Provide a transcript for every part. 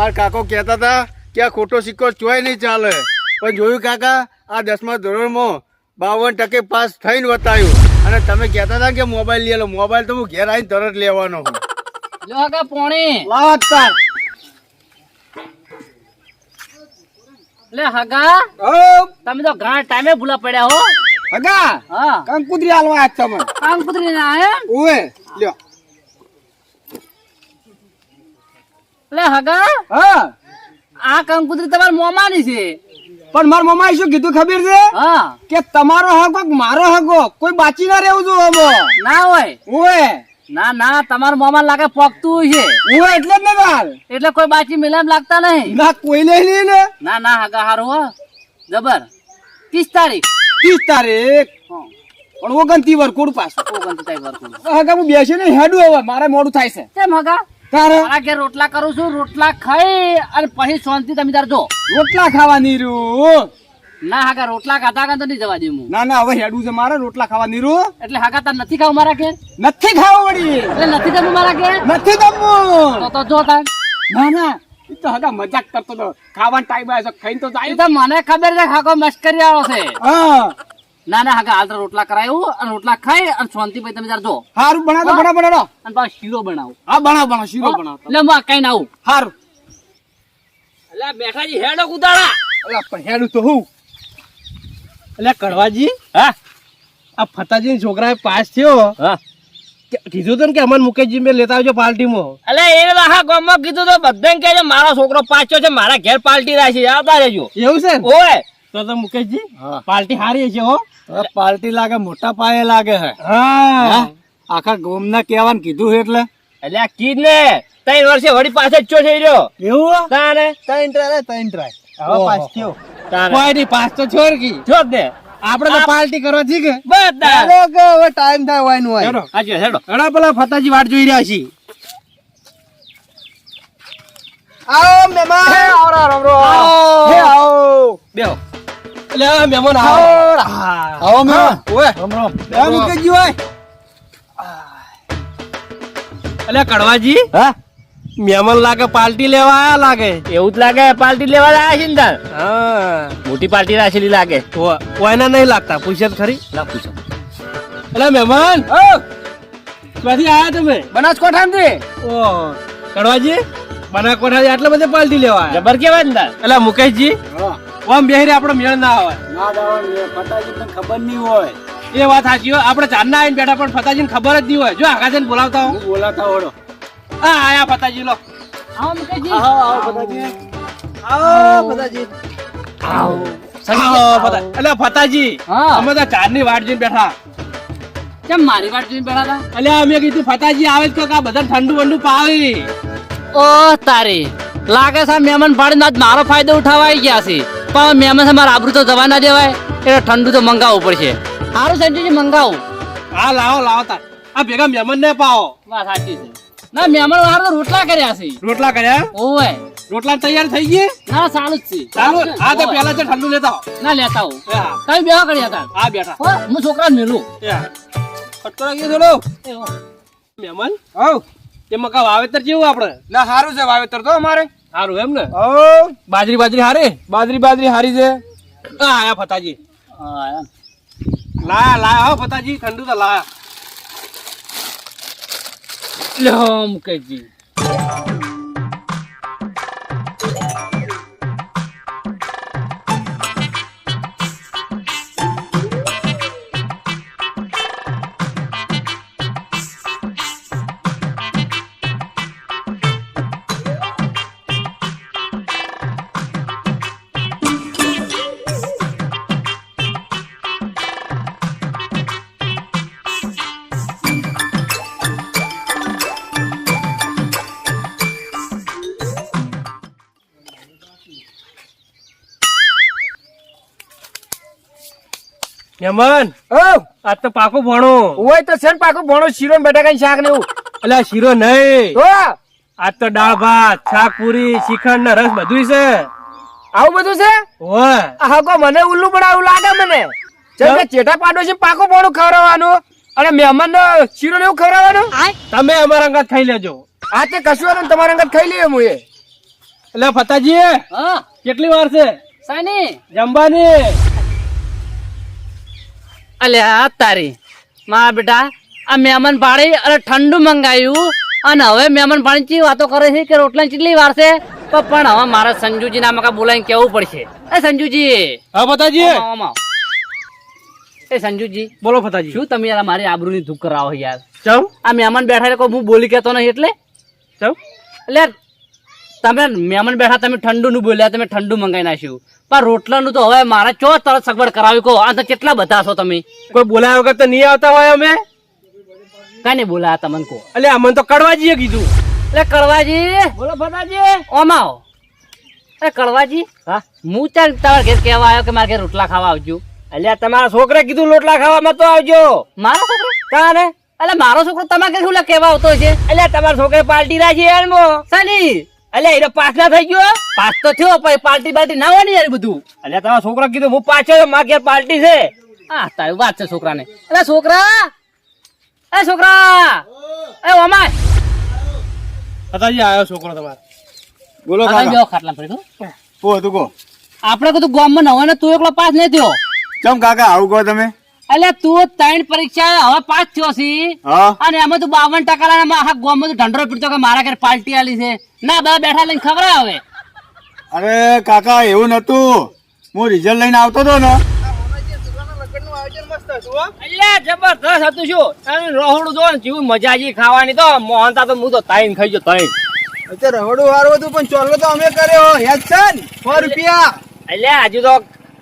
મારા કાકો કહેતા હતા કે આ ખોટો સિક્કો ચોય નહીં ચાલે. પણ જોયું કાકા આ દસમા ધોરણમાં બાવન ટકે પાસ થઈને બતાવ્યું અને તમે કહેતા હતા કે મોબાઈલ લઈ લો. મોબાઈલ તો હું ઘેર આવીને તરત લેવાનો હું લો હગા પોણી. લાવો તાર. લે હગા. તમે તો ઘણા ટાઈમે ભૂલા પડ્યા હો. હગા હા. કંકુતરી હાલવા આજ તમે. કામ કુતરી ના આયા ઓએ લ્યો. લે હગા. હા. આ કંકુતરી તમારા મોમાની છે. પણ મારા મમ્માએ શું કીધું ખબર છે? હા. કે તમારો હકો મારો હકો કોઈ બાચી ના રહેવું જો ના હોય. ના ના તમારા મોમાં લાગે પોકતું છે. ઓએ એટલે જ ને એટલે કોઈ બાચી મિલામ લાગતા નહીં. ના કોઈ નહીં ને. ના ના હગા હારું હો. જબર. ત્રીસ તારીખ. ત્રીસ તારીખ. પણ ઓગણતી વરકોડ પાછું. ઓગણતી તારીખ વરકું. હગા હું બેસીને હેડું હવે. મારે મોડું થાય છે. કેમ હગા? તારે? ઘેર રોટલા કરું છું રોટલા ખાઈ અને પછી શાંતિ તમે તાર જો. રોટલા ખાવાની રૂ. ના હાકા રોટલા ખાતા તો નહીં જવા દઉં ના ના હવે હેડું છે મારે રોટલા ખાવાની રૂ. એટલે હાકા તાર નથી ખાવું મારા ઘેર? નથી ખાવા વળી. એટલે નથી જમવું મારા ઘેર? નથી જમવું. તો તો જો તાર. ના ના તો હગા મજાક કરતો તો ખાવાનો ટાઈમ આવ્યો છે. ખાઈને તો જાય તો મને ખબર છે ખાકો મસ્કરી વાળો છે. હા. ના ના હગા હાલ રોટલા કરાયો અને રોટલા ખાય અને શાંતિ ભાઈ તમે જો. હારું બનાવો બનાવો બનાવો. અને પાછો શીરો બનાવો. હા બનાવો બનાવો શીરો બનાવો. એટલે માં કઈ ના આવું. હારું. એટલે બેઠાજી હેડો કુદાડા એટલે પણ હેડું તો હું. એટલે કડવાજી હા? આ ફતાજી છોકરા પાસ થયો. હા. કીધું તો કે અમન મુકેશજી મેં લેતા આવજો પાર્ટીમાં. એટલે એ તો ગામ ગામમાં કીધું તો બધાને કે મારો છોકરો પાછો છે મારા ઘેર પાર્ટી રાખી છે. આવતા રહેજો. એવું છે ઓય. તો તો મુકેશજી પાર્ટી હારી છે હો. પાર્ટી લાગે મોટા પાયે લાગે હે. હા? આખા ગોમના કહેવાનું કીધું એટલે? એટલે આ કીધ ને ત્રણ વર્ષે વળી પાસે જ છો થઈ રહ્યો એવું તાને ત્રણ ટ્રાય ત્રણ ટ્રાય. હવે પાસ થયો. કોઈ નહીં પાસ તો છોડ જ આપણે તો પાર્ટી કરવા ઠીક હે બધા ચાલો કે હવે ટાઈમ થાય હોયનું હોય હાજી હેડો. ઘણા પેલા ફતાજી વાટ જોઈ રહ્યા છીએ. આવો મહેમાન. હે, આવો. બેહો. આ મહેમાન આવો. હા. આવો મહેમાન ઓય. રામ રામ. બે મુકેશજી હોય. એટલે કડવાજી. હા? મહેમાન લાગે પાર્ટી લેવા આયા લાગે. એવું જ લાગે પાર્ટી લેવા આવ્યા છે ને હા. મોટી પાર્ટી રાખેલી લાગે. કોઈના નહીં લાગતા. પૂછે ખરી. ના પૂછો એટલે મહેમાન ક્યાંથી આયા તમે? બનાસકોઠામાંથી. ઓહો કડવાજી બનાસકાંઠાથી આટલા બધા પાર્ટી લેવા જબર કેવાય ને એટલે મુકેશજી. ઓમ બેહરી આપણો મેળ ના આવે. ના દાવા ફટાજી તને ખબર નહીં હોય. એ વાત સાચી હોય. આપણે ચાંદના આવીને બેઠા પણ ફતાજીને ખબર જ નહીં હોય. જો આકાશને બોલાવતા હું બોલાતા હોડો. આ આયા ફતાજી લો. આવો મુકેશજી. આવો આવો ફતાજી આવો. ફતાજી આવો. એટલે ફતાજી હા. અમે તો ચારની વાટ જોઈને બેઠા. કેમ મારી વાટ જોઈને બેઠા હતા? એટલે અમે કીધું ફતાજી આવે જ કા બધા ઠંડુ વંડુ પાવે ઓ તારી. લાગે છે મહેમાન પાડીને આજ મારો ફાયદો ઉઠાવાઈ ગયા છે. પણ મહેમાન મારા આબરૂ તો જવા ના દેવાય. એટલે ઠંડુ તો મંગાવવું પડશે. સારું સંજુજી મંગાવું. હા લાવો લાવો તાર. આ ભેગા મહેમાન ને પાવો વાત સાચી છે. ના મહેમાન હાર તો રોટલા કર્યા છે. રોટલા કર્યા? ઓવે. રોટલા તૈયાર થઈ ગઈ ના સારું જ છે. સારું હા તો પહેલા તો ઠંડુ લેતા આવો. ના લેતા હું. તમે બેવા કર્યા હતા. હા બેઠા. હો, હું છોકરા મેલું. એ હા. થોડો. મહેમાન આવ એ મકા વાવેતર જેવું આપણે? ના સારું છે વાવેતર તો અમારે. સારું એમ ને? ઓ. બાજરી બાજરી હારે? બાજરી બાજરી હારી છે. હા આયા ફતાજી. હા, આયા લાયા લાયા હો ફતાજી ઠંડુ તો લાયા. લ્યો મુકેશજી. ઓ! આજ તો પાકો ભણો. હોય તો છે ને પાકું ભણો શીરો ને બટાકાની શાક ને એવું. એટલે આ શીરો નહીં. તો? આજ તો દાળ ભાત શાક પૂરી શ્રીખંડ ને રસ બધું છે. આવું બધું છે? હા આ હકો મને ઉલ્લું પણ આવું લાગે મને. કે ચેટા પાડો છે પાકો ભણું ખવડાવવાનું. અને મહેમાન શીરો ને એવું ખવડાવવાનું. તમે અમારા અંગત ખાઈ લેજો. આ તે કશું ને તમારા અંગત ખાઈ લઈએ હું એ એટલે ફતાજી હા. કેટલી વાર છે? સાની. જમવાની અલ્યા તારી. માં બેટા આ મહેમાન પાણી અરે ઠંડુ મંગાવ્યું અને હવે મહેમાન પાણી ચી વાતો કરે છે કે રોટલા કેટલી વાર છે તો પણ હવે મારા સંજુજી ના મકા બોલાવીને કેવું પડશે? એ સંજુજી. હા ફતાજી. એ સંજુજી. બોલો ફતાજી. શું તમે યાર મારી આબરૂની ધૂપ કરાવો યાર? ચમ આ મહેમાન બેઠા એટલે કોઈ હું બોલી કહેતો નહીં એટલે? ચમ એટલે તમે મહેમાન બેઠા તમે ઠંડુ નું બોલ્યા તમે ઠંડુ મંગાવી નાખ્યું. પણ રોટલાનું તો હવે મારા ચો તરત સગવડ કરાવી કહો. આ તો કેટલા બધા છો તમે? કોઈ બોલાયા વગર તો નહીં આવતા હોય અમે? કઈ નહીં બોલાયા તમને કહો. એટલે અમને તો કડવાજીએ કીધું. એટલે કડવાજી! બોલો ફતાજી ઓમ આવો. કડવાજી! હા? હું ચાલ તમારા ઘેર કહેવા આવ્યો કે મારા ઘેર રોટલા ખાવા આવજો. એટલે તમારા છોકરે કીધું રોટલા ખાવામાં તો આવજો. મારો છોકરો? કાને એટલે મારો છોકરો તમારે શું લે કહેવા આવતો છે? એટલે તમારા છોકરે પાર્ટી રાખી યાર મો સાની એટલે એ પાસ ના થઈ ગયો પાસ તો થયો પછી પાર્ટી પાર્ટી ના હોય ને યાર બધું. એટલે તમારા છોકરા કીધું હું પાછો મારા ઘેર પાર્ટી છે. હા તારી વાત છે છોકરાને. અલ્યા છોકરા! એ છોકરા! એ ઓમાય! પતાજી આવ્યો છોકરો તમારો. બોલો કાકા. ખાટલા પર તો શું હતું કો આપણે કીધું ગામમાં ન હોય ને તું એકલો પાસ નહીં થયો. ચમ કાકા આવું કહો તમે? એટલે તું ત્રણ પરીક્ષા હવે પાસ થયો છી. અને એમાં તું બાવન ટકા આખા ગોમ તું ઢંઢરો પીડતો કે મારા ઘરે પાર્ટી આલી છે. ના બધા બેઠા લઈને ખબર હવે. અરે કાકા એવું નતું. હું રિઝલ્ટ લઈને આવતો હતો ને. એટલે જબરદસ્ત હતું શું? અને રહોડું જો જેવું મજા આવી ખાવાની તો. મોહનતા તો હું તો તાઈન ખાઈ ગયો તાઈન રહોડું વાળું હતું પણ ચોલો તો અમે કર્યો. યાદ છે ને? સો રૂપિયા. એટલે હજુ તો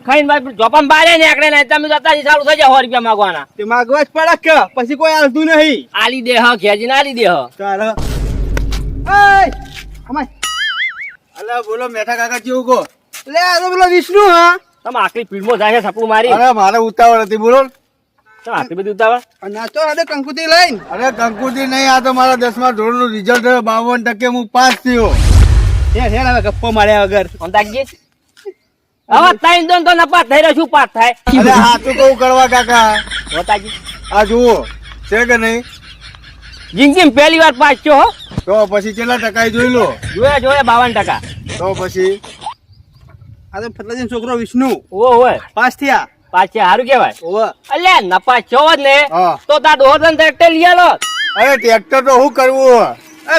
ખાઈને ભાઈ જોપામ બારે નીકળે ને તમે જતા જ ચાલુ થઈ જાય સો રૂપિયા માગવાના. તે માગવા જ પડે કે પછી કોઈ આવતું નહીં. આલી દે હ ખેંચીને આલી દે હ. તારે. અલે બોલો મેઠા કાકા જેવું કહો? લે આ તો પેલો વિષ્ણુ હા. તમે આખરી પીડમો જાય છે સપડું મારી. અરે મારે ઉતાવળ હતી બોલો તમે આટલી બધી ઉતાવળ? અને નાચો અરે કંકુતી લઈને. અરે કંકુથી નહીં આ તો મારા દસમા ધોરણ રિઝલ્ટ બાવન ટકે હું પાસ થયો. હે હે હવે ગપ્પો માર્યા વગર. અંદાજી હવે તાઈન દોન તો નપાત થઈ રહ્યો શું પાત થાય? અરે હા તો કહું કરવા કાકા. હોતાજી. આ જુઓ છે કે નહીં? જિંદગી પહેલી વાર પાસ છો તો પછી કેટલા ટકા જોઈ લો? જોયા જોયા બાવન ટકા. તો પછી? આ તો ફતલાજી છોકરો વિષ્ણુ. ઓ હોય પાસ થયા. પાસ છે સારું કેવાય ઓ અલ્યા નપાસ છો જ ને. તો તાર ડોહર ટ્રેક્ટર લઈ આલો. અરે ટ્રેક્ટર તો શું કરવું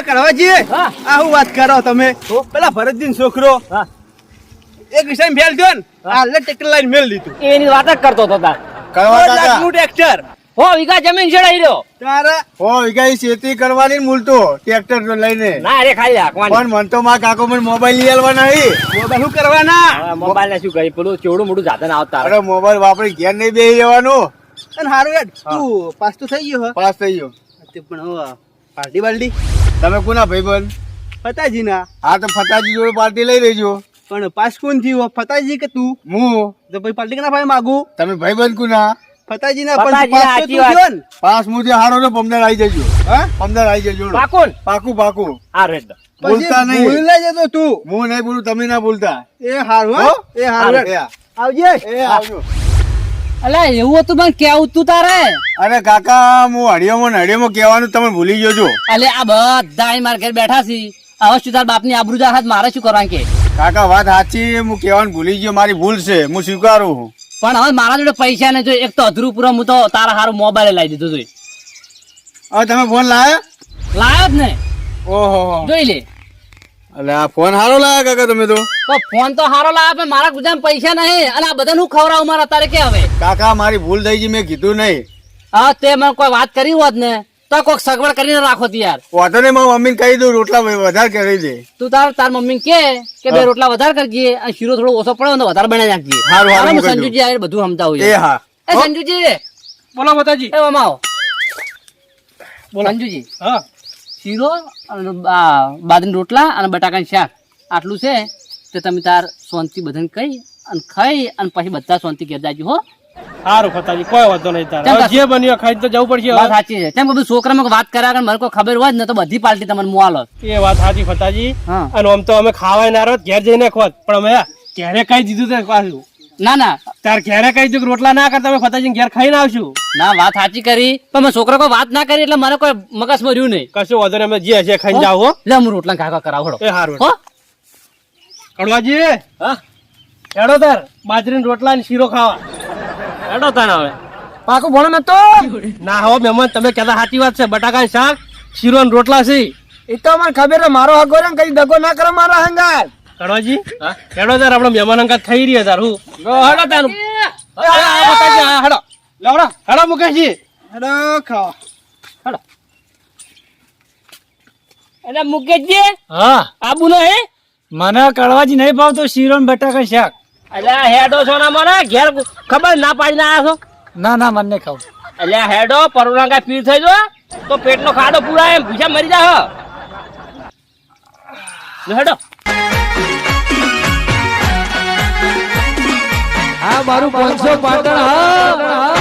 કરવા જઈએ. હા. આ હું વાત કરો તમે. પેલા ભરતજી છોકરો. હા. એક વિષય ફેલ થયો ને હાલે ટ્રેક્ટર લઈને મેલ દીધું. એની વાત જ કરતો હતો તાર. કરવા ટ્રેક્ટર હો વીઘા જમીન છેડાઈ રહ્યો. તારે હો વીઘા ખેતી કરવાની મૂલતો ટ્રેક્ટર લઈને. ના રે ખાલી રાખવાની પણ મન તો માં કાકો મને મોબાઈલ લઈ આલવા નહીં મોબાઈલ શું કરવાના? મોબાઈલ ને શું કરી? પેલું ચોડું મોટું સાધન આવતા અરે મોબાઈલ વાપરી ઘેર નહીં બેહી રહેવાનું. અને હારું યાર તું પાસ તો થઈ ગયો પાસ થઈ ગયો. તે પણ હો પાર્ટી બાલડી તમે કોના ભાઈબંધ? ફતાજી ના હા તો ફતાજી જોડે પાર્ટી લઈ લેજો. પણ પાસ કોણ થયું ફતાજી કે તું? હું? તો ભાઈ પાર્ટી ના ભાઈ માગું. તમે ભાઈ ફતાજી ના ફતાજી પણ પાસ તો સાચી તું થયો ને? પાસ મુજે હારો તો પમદાર આવી જજો. હા? પમદાર આવી જજો પાકુન? પાકું પાકું. આ રેડ બોલતા નહીં. ભૂલી જતો તું. હું નહીં બોલું તમે ના બોલતા. એ હારું એ હારું આવજે. એ આવજો. અલ્યા એવું હતું પણ કેવું તું તારે? અરે કાકા હું હડિયામાં ને કેવાનું કહેવાનું તમે ભૂલી ગયો છો અલે આ બધા મારા ઘેર બેઠા છે. હવે શું તાર બાપની આબરૂ જાહત મારે શું કરવાનું કે? કાકા વાત સાચી હું કહેવાનું ભૂલી ગયો મારી ભૂલ છે હું સ્વીકારું છું. પણ હવે મારા જોડે પૈસા ને જો એક તો અધરું પૂરો હું તો તારા હારું મોબાઈલ લાવી દીધું જોઈ. હવે તમે ફોન લાયા? લાયો જ ને. ઓહો. જોઈ લે. અલે આ ફોન સારો લાયા કાકા તમે તો? તો ફોન તો હારો લાયા પણ મારા ગુજરાત પૈસા નહીં અને આ બધાનું ખવડાવું મારા તારે કે હવે? કાકા મારી ભૂલ થઈ ગઈ મેં કીધું નહીં. હા તે મને કોઈ વાત કરી હોત ને તો કોક સગવડ કરીને રાખો યાર. વાંધો નહીં મારી મમ્મી કહી દઉં રોટલા વધારે કરી દે. તું તાર તાર મમ્મી કે કે બે રોટલા વધારે કરજે અને શીરો થોડો ઓછો પડે ને તો વધારે બનાવી નાખજે હારું, હારું. સંજુજી આવીને બધું સમજાવું એ હા. એ સંજુજી. બોલો માતાજી. એ મામા સંજુજી. હા. શીરો અને બાદન રોટલા અને બટાકાનું શાક. આટલું છે. તો તમે તાર શાંતિ બધાને કહી અને ખાઈ અને પછી બધા શાંતિ ઘેર જાજો હો. સારું ફતાજી કોઈ વાંધો નહીં તારે. કેમ હવે કાકા? જે બન્યું ખાઈ તો જવું પડશે વાત સાચી છે. કેમ બધું છોકરામાં વાત કર્યા આગળ મને કોઈ ખબર હોય ને તો બધી પાર્ટી તમને મોઆલો એ વાત સાચી ફતાજી અને આમ તો અમે ખાવાય ના રોત ઘેર જઈને ખોત. પણ અમે ઘેરે કહી દીધું તે પાછું? ના ના. તાર ઘેરે કહી દીધું રોટલા ના કરતા? અમે ફતાજી ઘેર ખાઈને આવશું. ના વાત સાચી કરી. પણ મેં છોકરા કોઈ વાત ના કરી એટલે મને કોઈ મગજમાં રહ્યું નહીં. કશું વાંધો નહીં અમે જે હશે ખાઈને જાવ લે હું રોટલા કાકા કરાવડો એ સારું કડવાજી હા? હેડો તાર. બાજરીના રોટલા ને શીરો ખાવા. હેડો તાર હવે. પાકું ભણો મેં તો. ના હો મહેમાન તમે કહેતા સાચી વાત છે. બટાકા શાક શીરો ને રોટલા છે. એ તો મને ખબર મારો હગો રે કઈ દગો ના કરો મારા હંગાર કડવાજી હેડો તાર આપણો મહેમાન હંગાર થઈ રહ્યા તાર હું. હેડો તાર હેડો. લેવડો. હેડો મુકેશજી. હેડો ખાઓ એટલે મુકેશજી હા. આબુ નો હે? મને કડવાજી નહીં ભાવતો શીરો ને બટાકા શાક. એટલે હેડો છો ના મને? ઘેર ખબર ના પાડીને આવ્યા છો? ના ના મને ખાવ અલ્યા હેડો પરોણા કાંઈ પીર થઈ જો તો પેટનો ખાડો પૂરા એમ ભૂસા મરી જા હેડો. હા મારું પાંચસો પાટણ હા.